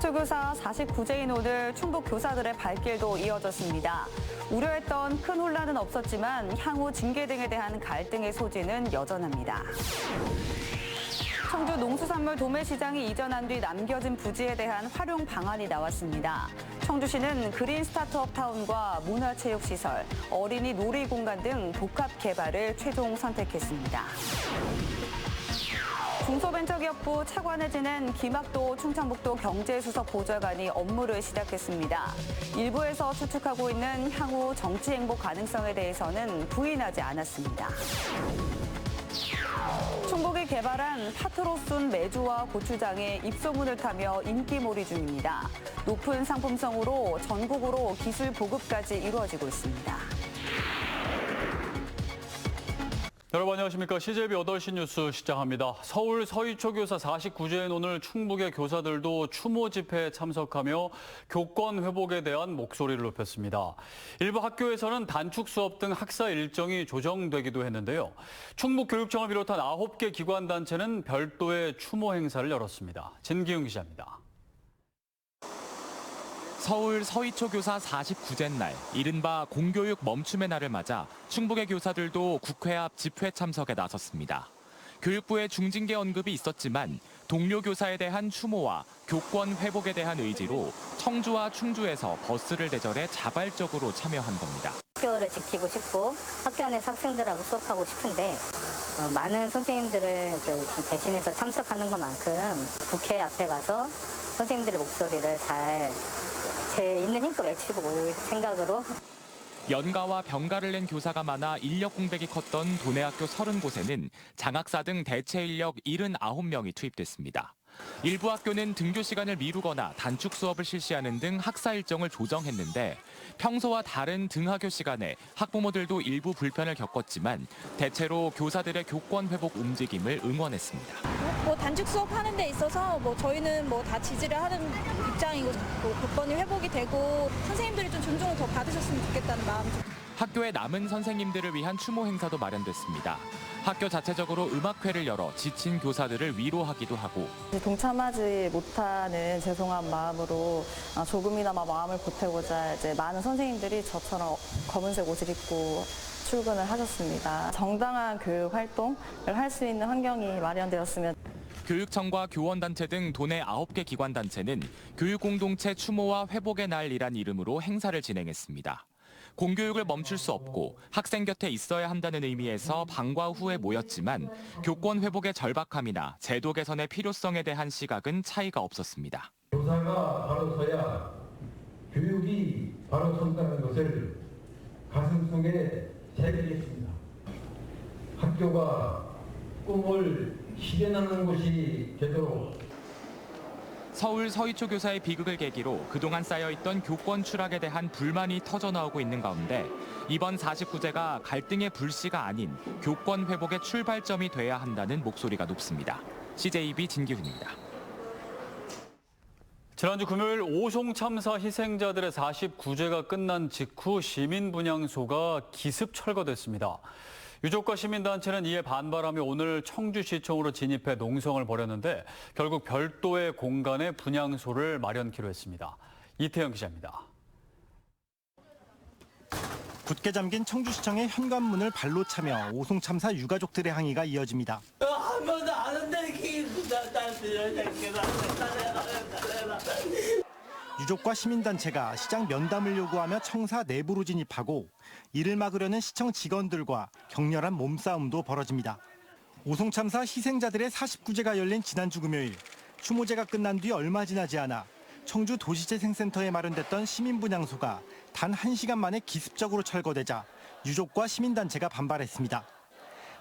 서희초교사 49제인 오늘 충북 교사들의 발길도 이어졌습니다. 우려했던 큰 혼란은 없었지만 향후 징계 등에 대한 갈등의 소지는 여전합니다. 청주 농수산물 도매시장이 이전한 뒤 남겨진 부지에 대한 활용 방안이 나왔습니다. 청주시는 그린 스타트업 타운과 문화체육시설, 어린이 놀이공간 등 복합 개발을 최종 선택했습니다. 중소벤처기업부 차관을 지낸 김학도 충청북도 경제수석 보좌관이 업무를 시작했습니다. 일부에서 추측하고 있는 향후 정치 행보 가능성에 대해서는 부인하지 않았습니다. 충북이 개발한 파트로순 메주와 고추장에 입소문을 타며 인기몰이 중입니다. 높은 상품성으로 전국으로 기술 보급까지 이루어지고 있습니다. 여러분 안녕하십니까. CJB 8시 뉴스 시작합니다. 서울 서희초 교사 49제인 오늘 충북의 교사들도 추모 집회에 참석하며 교권 회복에 대한 목소리를 높였습니다. 일부 학교에서는 단축 수업 등 학사 일정이 조정되기도 했는데요. 충북교육청을 비롯한 9개 기관단체는 별도의 추모 행사를 열었습니다. 진기웅 기자입니다. 서울 서희초 교사 49제 날, 이른바 공교육 멈춤의 날을 맞아 충북의 교사들도 국회 앞 집회 참석에 나섰습니다. 교육부의 중징계 언급이 있었지만 동료 교사에 대한 추모와 교권 회복에 대한 의지로 청주와 충주에서 버스를 대절해 자발적으로 참여한 겁니다. 학교를 지키고 싶고 학교 안에서 학생들하고 수업하고 싶은데 어, 많은 선생님들을 그 대신해서 참석하는 것만큼 국회 앞에 가서 선생님들의 목소리를 잘 제 있는 힘껏 외치고 올 생각으로 연가와 병가를 낸 교사가 많아 인력 공백이 컸던 도내 학교 30곳에는 장학사 등 대체 인력 79명이 투입됐습니다. 일부 학교는 등교 시간을 미루거나 단축 수업을 실시하는 등 학사 일정을 조정했는데 평소와 다른 등하교 시간에 학부모들도 일부 불편을 겪었지만 대체로 교사들의 교권 회복 움직임을 응원했습니다. 뭐 단축 수업 하는 데 있어서 뭐 저희는 뭐 다 지지를 하는 입장이고 뭐 교권이 회복이 되고 선생님들이 좀 존중을 더 받으셨으면 좋겠다는 마음 학교의 남은 선생님들을 위한 추모 행사도 마련됐습니다. 학교 자체적으로 음악회를 열어 지친 교사들을 위로하기도 하고 동참하지 못하는 죄송한 마음으로 아, 조금이나마 마음을 보태고자 이제 많은 선생님들이 저처럼 검은색 옷을 입고 출근을 하셨습니다. 정당한 교육 활동을 할 수 있는 환경이 마련되었으면 교육청과 교원단체 등 도내 9개 기관단체는 교육공동체 추모와 회복의 날이란 이름으로 행사를 진행했습니다. 공교육을 멈출 수 없고 학생 곁에 있어야 한다는 의미에서 방과 후에 모였지만 교권 회복의 절박함이나 제도 개선의 필요성에 대한 시각은 차이가 없었습니다. 교사가 바로 서야 교육이 바로 선다는 것을 가슴속에 새기겠습니다. 학교가 꿈을 실현하는 곳이 되도록 서울 서희초 교사의 비극을 계기로 그동안 쌓여있던 교권 추락에 대한 불만이 터져나오고 있는 가운데 이번 49제가 갈등의 불씨가 아닌 교권 회복의 출발점이 돼야 한다는 목소리가 높습니다. CJB 진기훈입니다. 지난주 금요일 오송 참사 희생자들의 49제가 끝난 직후 시민 분향소가 기습 철거됐습니다. 유족과 시민단체는 이에 반발하며 오늘 청주시청으로 진입해 농성을 벌였는데 결국 별도의 공간에 분향소를 마련키로 했습니다. 이태영 기자입니다. 굳게 잠긴 청주시청의 현관문을 발로 차며 오송 참사 유가족들의 항의가 이어집니다. 흔들기 유족과 시민단체가 시장 면담을 요구하며 청사 내부로 진입하고 이를 막으려는 시청 직원들과 격렬한 몸싸움도 벌어집니다. 오송 참사 희생자들의 49제가 열린 지난주 금요일 추모제가 끝난 뒤 얼마 지나지 않아 청주 도시재생센터에 마련됐던 시민분향소가 단 1시간 만에 기습적으로 철거되자 유족과 시민단체가 반발했습니다.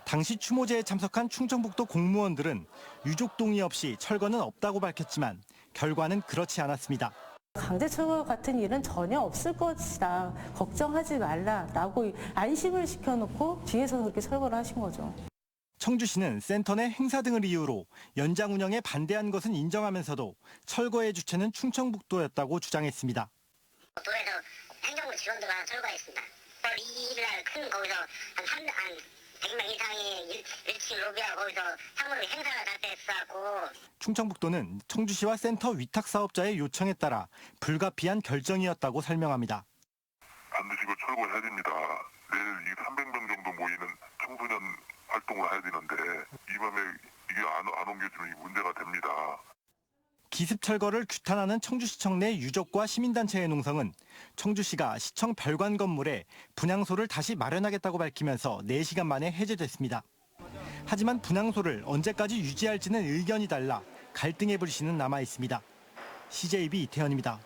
당시 추모제에 참석한 충청북도 공무원들은 유족 동의 없이 철거는 없다고 밝혔지만 결과는 그렇지 않았습니다. 강제 철거 같은 일은 전혀 없을 것이다. 걱정하지 말라라고 안심을 시켜놓고 뒤에서 그렇게 철거를 하신 거죠. 청주시는 센터 내 행사 등을 이유로 연장 운영에 반대한 것은 인정하면서도 철거의 주체는 충청북도였다고 주장했습니다. 도에서 행정부 직원들과 철거했습니다. 2일 날큰 거기서 한 3, 한 100명 이상이 일, 일치 로비하고 거기서 상무로 행사를 할때 했었고 충청북도는 청주시와 센터 위탁 사업자의 요청에 따라 불가피한 결정이었다고 설명합니다. 반드시 이거 철거해야 됩니다. 내일 이 300명 정도 모이는 청소년 활동을 해야 되는데 이 밤에 이게 안, 안 옮겨지면 이 문제가 됩니다. 기습 철거를 규탄하는 청주시청 내 유족과 시민단체의 농성은 청주시가 시청 별관 건물에 분향소를 다시 마련하겠다고 밝히면서 4시간 만에 해제됐습니다. 하지만 분향소를 언제까지 유지할지는 의견이 달라 갈등의 불씨는 남아 있습니다. CJB 이태현입니다.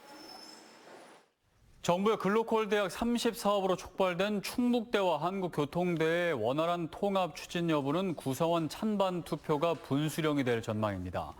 정부의 글로컬 대학 30 사업으로 촉발된 충북대와 한국교통대의 원활한 통합 추진 여부는 구성원 찬반 투표가 분수령이 될 전망입니다.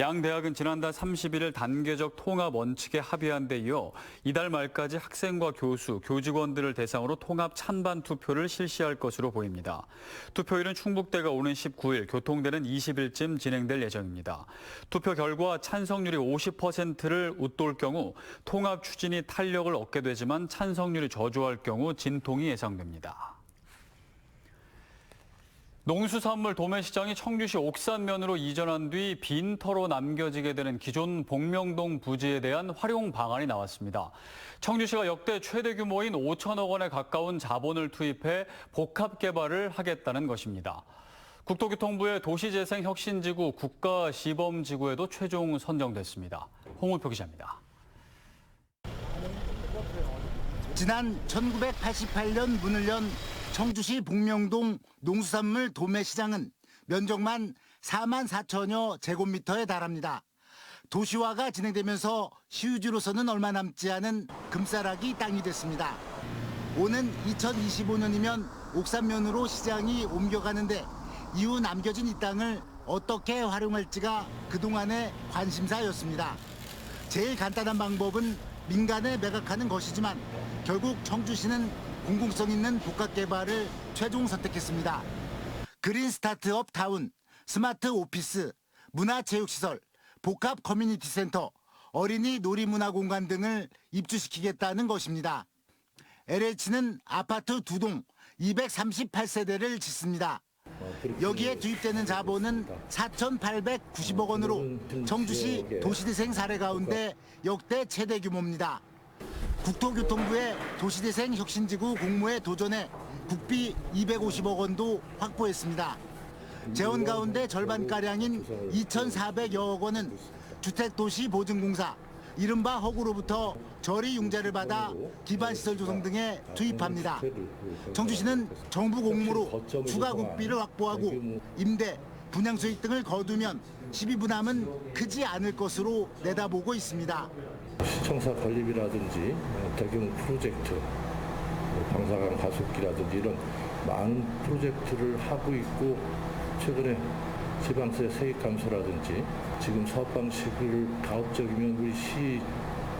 양 대학은 지난달 31일 단계적 통합 원칙에 합의한 데 이어 이달 말까지 학생과 교수, 교직원들을 대상으로 통합 찬반 투표를 실시할 것으로 보입니다. 투표일은 충북대가 오는 19일, 교통대는 20일쯤 진행될 예정입니다. 투표 결과 찬성률이 50%를 웃돌 경우 통합 추진이 탄력을 얻게 되지만 찬성률이 저조할 경우 진통이 예상됩니다. 농수산물 도매시장이 청주시 옥산면으로 이전한 뒤 빈터로 남겨지게 되는 기존 복명동 부지에 대한 활용 방안이 나왔습니다. 청주시가 역대 최대 규모인 5천억 원에 가까운 자본을 투입해 복합 개발을 하겠다는 것입니다. 국토교통부의 도시재생혁신지구 국가시범지구에도 최종 선정됐습니다. 홍우표 기자입니다. 지난 1988년 문을 연 청주시 복명동 농수산물 도매시장은 면적만 4만 4천여 제곱미터에 달합니다. 도시화가 진행되면서 시유지로서는 얼마 남지 않은 금싸라기 땅이 됐습니다. 오는 2025년이면 옥산면으로 시장이 옮겨가는데 이후 남겨진 이 땅을 어떻게 활용할지가 그동안의 관심사였습니다. 제일 간단한 방법은 민간에 매각하는 것이지만 결국 청주시는 공공성 있는 복합 개발을 최종 선택했습니다. 그린 스타트업 타운, 스마트 오피스, 문화체육시설, 복합 커뮤니티 센터, 어린이 놀이문화 공간 등을 입주시키겠다는 것입니다. LH는 아파트 두 동 238세대를 짓습니다. 여기에 투입되는 자본은 4,890억 원으로 청주시 도시대생 사례 가운데 역대 최대 규모입니다. 국토교통부의 도시대생 혁신지구 공모에 도전해 국비 250억 원도 확보했습니다. 재원 가운데 절반가량인 2,400여억 원은 주택도시보증공사, 이른바 허구로부터 저리 융자를 받아 기반시설 조성 등에 투입합니다. 청주시는 정부 공모로 추가 국비를 확보하고 임대, 분양 수익 등을 거두면 12부담은 크지 않을 것으로 내다보고 있습니다. 시청사 건립이라든지 대규모 프로젝트, 방사강 가속기라든지 이런 많은 프로젝트를 하고 있고 최근에 지방세 세액 감소라든지 지금 사업 방식을 가급적이면 우리 시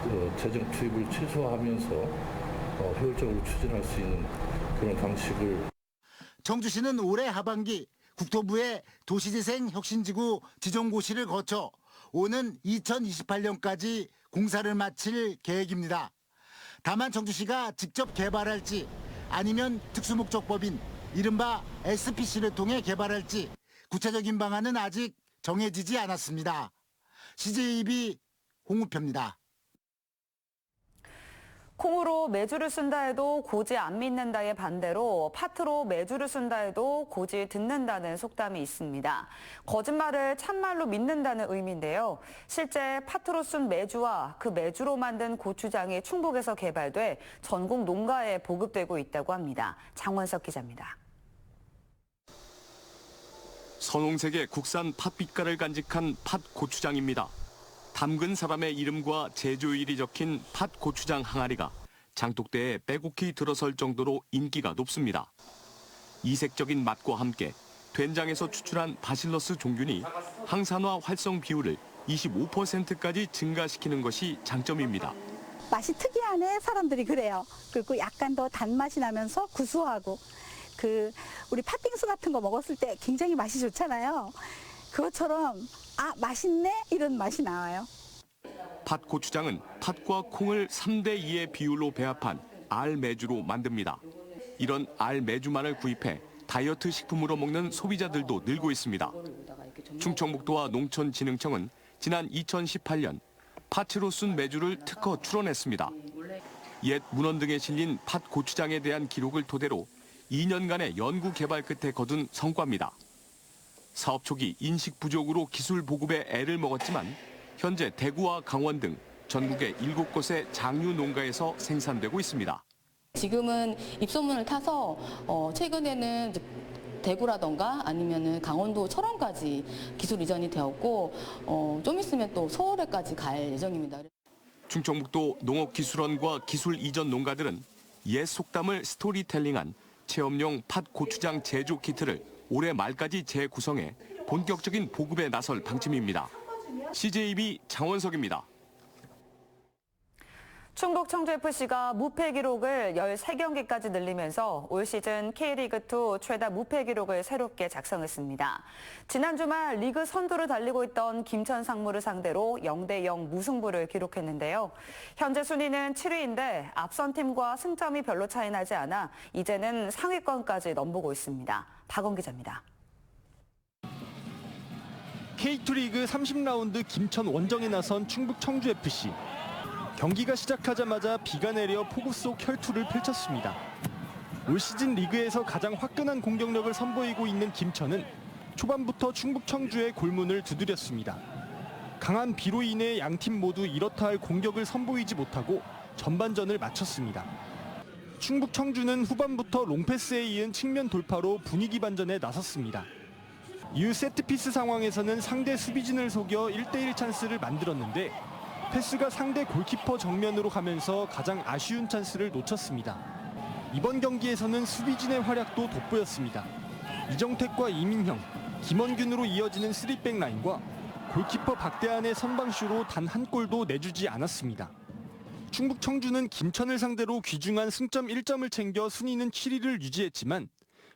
어, 재정 투입을 최소화하면서 어, 효율적으로 추진할 수 있는 그런 방식을 청주시는 올해 하반기 국토부의 도시재생 혁신지구 지정고시를 거쳐 오는 2028년까지 공사를 마칠 계획입니다. 다만 청주시가 직접 개발할지 아니면 특수목적법인 이른바 SPC를 통해 개발할지 구체적인 방안은 아직 정해지지 않았습니다. CJB 홍우표입니다. 콩으로 매주를 쓴다 해도 고지 안 믿는다의 반대로 파트로 매주를 쓴다 해도 고지 듣는다는 속담이 있습니다. 거짓말을 참말로 믿는다는 의미인데요. 실제 파트로 쓴 매주와 그 매주로 만든 고추장이 충북에서 개발돼 전국 농가에 보급되고 있다고 합니다. 장원석 기자입니다. 선홍색의 국산 팥빛깔을 간직한 팥 고추장입니다. 담근 사람의 이름과 제조일이 적힌 팥 고추장 항아리가 장독대에 빼곡히 들어설 정도로 인기가 높습니다. 이색적인 맛과 함께 된장에서 추출한 바실러스 종균이 항산화 활성 비율을 25%까지 증가시키는 것이 장점입니다. 맛이 특이하네 사람들이 그래요. 그리고 약간 더 단맛이 나면서 구수하고 그 우리 팥빙수 같은 거 먹었을 때 굉장히 맛이 좋잖아요. 그것처럼 아 맛있네 이런 맛이 나와요. 팥 고추장은 팥과 콩을 3대 2의 비율로 배합한 알 매주로 만듭니다. 이런 알 매주만을 구입해 다이어트 식품으로 먹는 소비자들도 늘고 있습니다. 충청북도와 농촌진흥청은 지난 2018년 팥으로 쓴 메주를 특허 출원했습니다. 옛 문헌 등에 실린 팥 고추장에 대한 기록을 토대로 2년간의 연구 개발 끝에 거둔 성과입니다. 사업 초기 인식 부족으로 기술 보급에 애를 먹었지만 현재 대구와 강원 등 전국의 7곳의 장류 농가에서 생산되고 있습니다. 지금은 입소문을 타서 어, 최근에는 대구라던가 아니면은 강원도 철원까지 기술 이전이 되었고 어, 좀 있으면 또 서울에까지 갈 예정입니다. 충청북도 농업기술원과 기술 이전 농가들은 옛 속담을 스토리텔링한 체험용 팥 고추장 제조 키트를 올해 말까지 재구성해 본격적인 보급에 나설 방침입니다. CJB 장원석입니다. 충북 청주FC가 무패 기록을 13경기까지 늘리면서 올 시즌 K리그2 최다 무패 기록을 새롭게 작성했습니다. 지난 주말 리그 선두를 달리고 있던 김천 상무를 상대로 0대0 무승부를 기록했는데요. 현재 순위는 7위인데 앞선 팀과 승점이 별로 차이 나지 않아 이제는 상위권까지 넘보고 있습니다. 박원 기자입니다. K2 리그 30라운드 김천 원정에 나선 충북 청주FC. 경기가 시작하자마자 비가 내려 폭우 속 혈투를 펼쳤습니다. 올 시즌 리그에서 가장 화끈한 공격력을 선보이고 있는 김천은 초반부터 충북 청주의 골문을 두드렸습니다. 강한 비로 인해 양팀 모두 이렇다 할 공격을 선보이지 못하고 전반전을 마쳤습니다. 충북 청주는 후반부터 롱패스에 이은 측면 돌파로 분위기 반전에 나섰습니다. 이후 세트피스 상황에서는 상대 수비진을 속여 1대1 찬스를 만들었는데 패스가 상대 골키퍼 정면으로 가면서 가장 아쉬운 찬스를 놓쳤습니다. 이번 경기에서는 수비진의 활약도 돋보였습니다. 이정택과 이민형, 김원균으로 이어지는 3백 라인과 골키퍼 박대한의 선방쇼로 단 한 골도 내주지 않았습니다. 충북 청주는 김천을 상대로 귀중한 승점 1점을 챙겨 순위는 7위를 유지했지만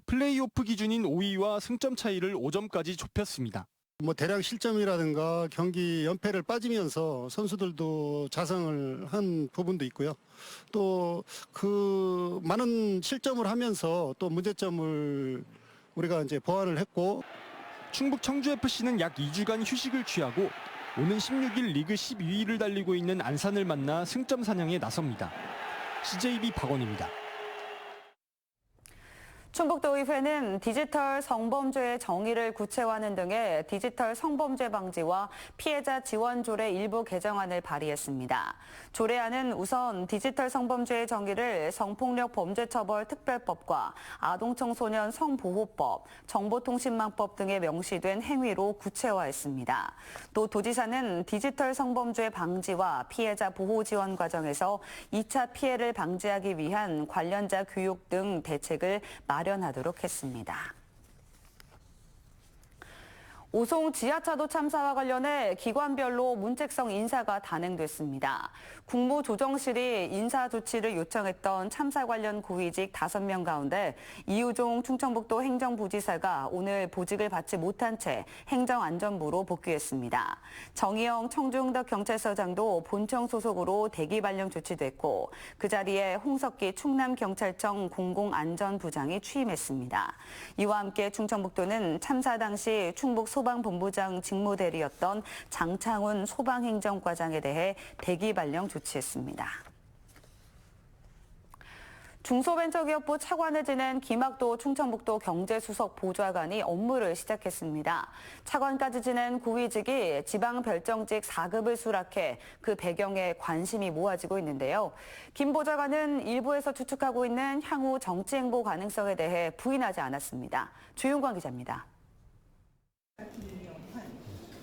플레이오프 기준인 5위와 승점 차이를 5점까지 좁혔습니다. 뭐 대량 실점이라든가 경기 연패를 빠지면서 선수들도 자성을 한 부분도 있고요. 또 그 많은 실점을 하면서 또 문제점을 우리가 이제 보완을 했고 충북 청주FC는 약 2주간 휴식을 취하고 오는 16일 리그 12위를 달리고 있는 안산을 만나 승점 사냥에 나섭니다. CJB 박원입니다. 충북도의회는 디지털 성범죄의 정의를 구체화하는 등의 디지털 성범죄 방지와 피해자 지원 조례 일부 개정안을 발의했습니다. 조례안은 우선 디지털 성범죄의 정의를 성폭력 범죄처벌 특별법과 아동청소년 성보호법, 정보통신망법 등에 명시된 행위로 구체화했습니다. 또 도지사는 디지털 성범죄 방지와 피해자 보호 지원 과정에서 2차 피해를 방지하기 위한 관련자 교육 등 대책을 마 련하도록 했습니다. 오송 지하차도 참사와 관련해 기관별로 문책성 인사가 단행됐습니다. 국무조정실이 인사 조치를 요청했던 참사 관련 고위직 5명 가운데 이우종 충청북도 행정부지사가 오늘 보직을 받지 못한 채 행정안전부로 복귀했습니다. 정의영 청주흥덕 경찰서장도 본청 소속으로 대기 발령 조치됐고 그 자리에 홍석기 충남경찰청 공공안전부장이 취임했습니다. 이와 함께 충청북도는 참사 당시 충북 소 방본부장 직무대리였던 장창훈 소방행정과장에 대해 대기 발령 조치했습니다. 중소벤처기업부 차관을 지낸 김학도 충청북도 경제수석 보좌관이 업무를 시작했습니다. 차관까지 지낸 고위직이 지방별정직 4급을 수락해 그 배경에 관심이 모아지고 있는데요. 김 보좌관은 일부에서 추측하고 있는 향후 정치행보 가능성에 대해 부인하지 않았습니다. 조윤광 기자입니다.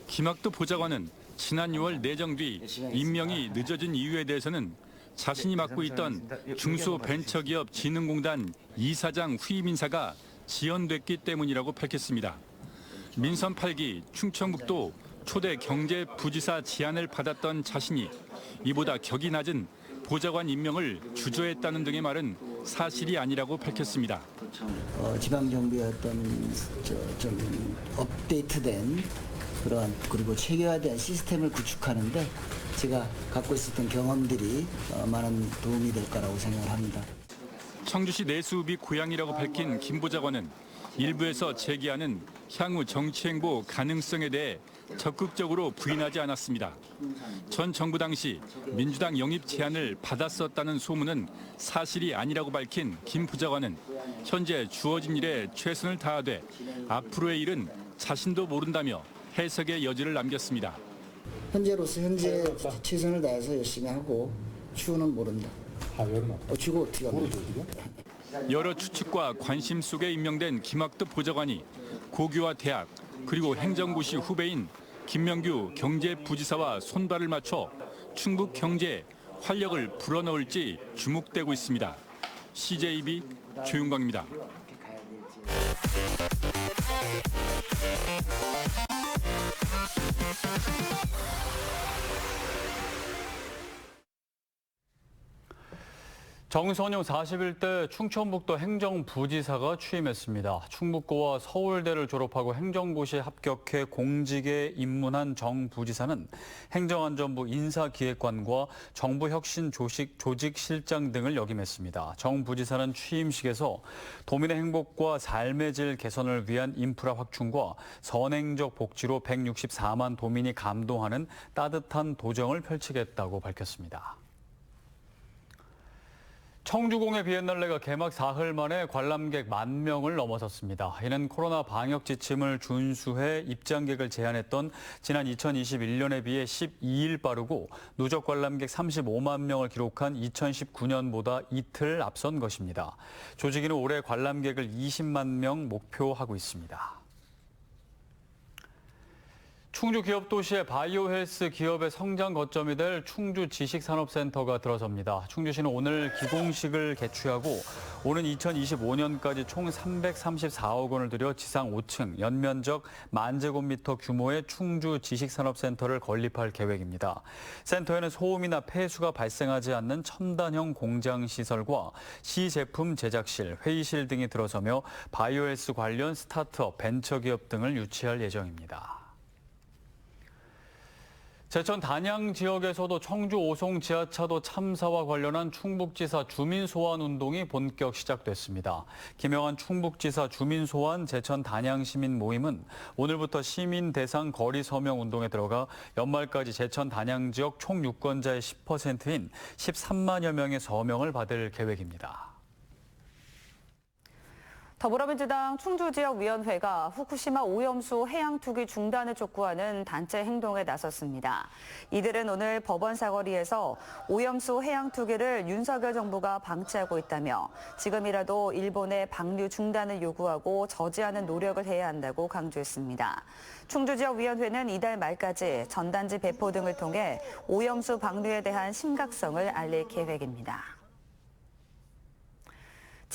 김학도 보좌관은 지난 6월 내정 뒤 임명이 늦어진 이유에 대해서는 자신이 맡고 있던 중소벤처기업 진흥공단 이사장 후임 인사가 지연됐기 때문이라고 밝혔습니다. 민선 8기 충청북도 초대 경제부지사 지안을 받았던 자신이 이보다 격이 낮은 보좌관 임명을 주저했다는 등의 말은 사실이 아니라고 밝혔습니다. 어, 지방정부의 어떤 저, 좀 업데이트된 그러한 그리고 체계화된 시스템을 구축하는데 제가 갖고 있었던 경험들이 어, 많은 도움이 될 거라고 생각을 합니다. 청주시 내수읍이 고향이라고 밝힌 김 보좌관은 일부에서 제기하는 향후 정치 행보 가능성에 대해 적극적으로 부인하지 않았습니다. 전 정부 당시 민주당 영입 제안을 받았었다는 소문은 사실이 아니라고 밝힌 김 부장관은 현재 주어진 일에 최선을 다하되 앞으로의 일은 자신도 모른다며 해석의 여지를 남겼습니다. 현재로서 현재 최선을 다해서 열심히 하고 추후는 모른다. 어, 추후 어떻게 합니까? 여러 추측과 관심 속에 임명된 김학도 보좌관이 고교와 대학 그리고 행정고시 후배인 김명규 경제부지사와 손발을 맞춰 충북 경제에 활력을 불어넣을지 주목되고 있습니다. CJB 조윤광입니다. 정선영 41대 충청북도 행정부지사가 취임했습니다. 충북고와 서울대를 졸업하고 행정고시에 합격해 공직에 입문한 정 부지사는 행정안전부 인사기획관과 정부혁신 조직, 조직실장 등을 역임했습니다. 정 부지사는 취임식에서 도민의 행복과 삶의 질 개선을 위한 인프라 확충과 선행적 복지로 164만 도민이 감동하는 따뜻한 도정을 펼치겠다고 밝혔습니다. 청주공예 비엔날레가 개막 사흘 만에 관람객 만 명을 넘어섰습니다. 이는 코로나 방역 지침을 준수해 입장객을 제한했던 지난 2021년에 비해 12일 빠르고 누적 관람객 35만 명을 기록한 2019년보다 이틀 앞선 것입니다. 조직위는 올해 관람객을 20만 명 목표하고 있습니다. 충주 기업 도시의 바이오 헬스 기업의 성장 거점이 될 충주 지식산업센터가 들어섭니다. 충주시는 오늘 기공식을 개최하고 오는 2025년까지 총 334억 원을 들여 지상 5층, 연면적 만 제곱미터 규모의 충주 지식산업센터를 건립할 계획입니다. 센터에는 소음이나 폐수가 발생하지 않는 첨단형 공장 시설과 시 제품 제작실, 회의실 등이 들어서며 바이오 헬스 관련 스타트업, 벤처기업 등을 유치할 예정입니다. 제천 단양 지역에서도 청주 오송 지하차도 참사와 관련한 충북지사 주민소환 운동이 본격 시작됐습니다. 김영환 충북지사 주민소환 제천 단양 시민 모임은 오늘부터 시민 대상 거리 서명 운동에 들어가 연말까지 제천 단양 지역 총 유권자의 10%인 13만여 명의 서명을 받을 계획입니다. 더불어민주당 충주지역위원회가 후쿠시마 오염수 해양 투기 중단을 촉구하는 단체 행동에 나섰습니다. 이들은 오늘 법원 사거리에서 오염수 해양 투기를 윤석열 정부가 방치하고 있다며 지금이라도 일본의 방류 중단을 요구하고 저지하는 노력을 해야 한다고 강조했습니다. 충주지역위원회는 이달 말까지 전단지 배포 등을 통해 오염수 방류에 대한 심각성을 알릴 계획입니다.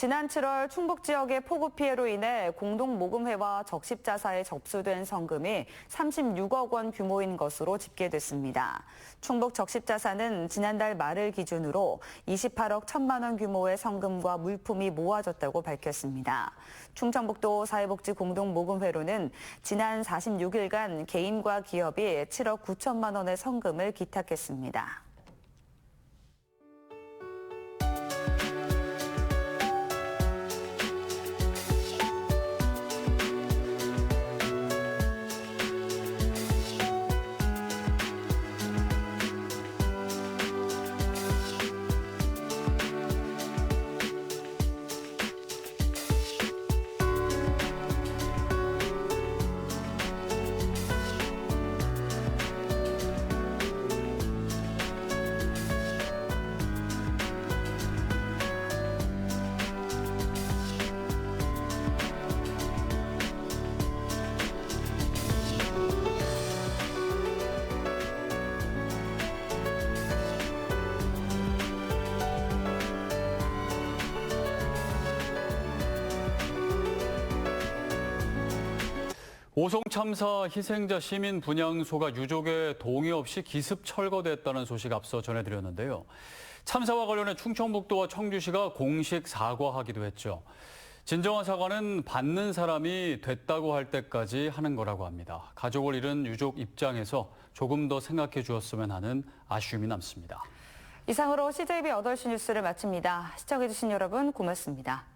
지난 7월 충북 지역의 폭우 피해로 인해 공동 모금회와 적십자사에 접수된 성금이 36억 원 규모인 것으로 집계됐습니다. 충북 적십자사는 지난달 말을 기준으로 28억 1천만 원 규모의 성금과 물품이 모아졌다고 밝혔습니다. 충청북도 사회복지 공동 모금회로는 지난 46일간 개인과 기업이 7억 9천만 원의 성금을 기탁했습니다. 오송 참사 희생자 시민 분향소가 유족의 동의 없이 기습 철거됐다는 소식 앞서 전해드렸는데요. 참사와 관련해 충청북도와 청주시가 공식 사과하기도 했죠. 진정한 사과는 받는 사람이 됐다고 할 때까지 하는 거라고 합니다. 가족을 잃은 유족 입장에서 조금 더 생각해 주었으면 하는 아쉬움이 남습니다. 이상으로 CJB 8시 뉴스를 마칩니다. 시청해주신 여러분 고맙습니다.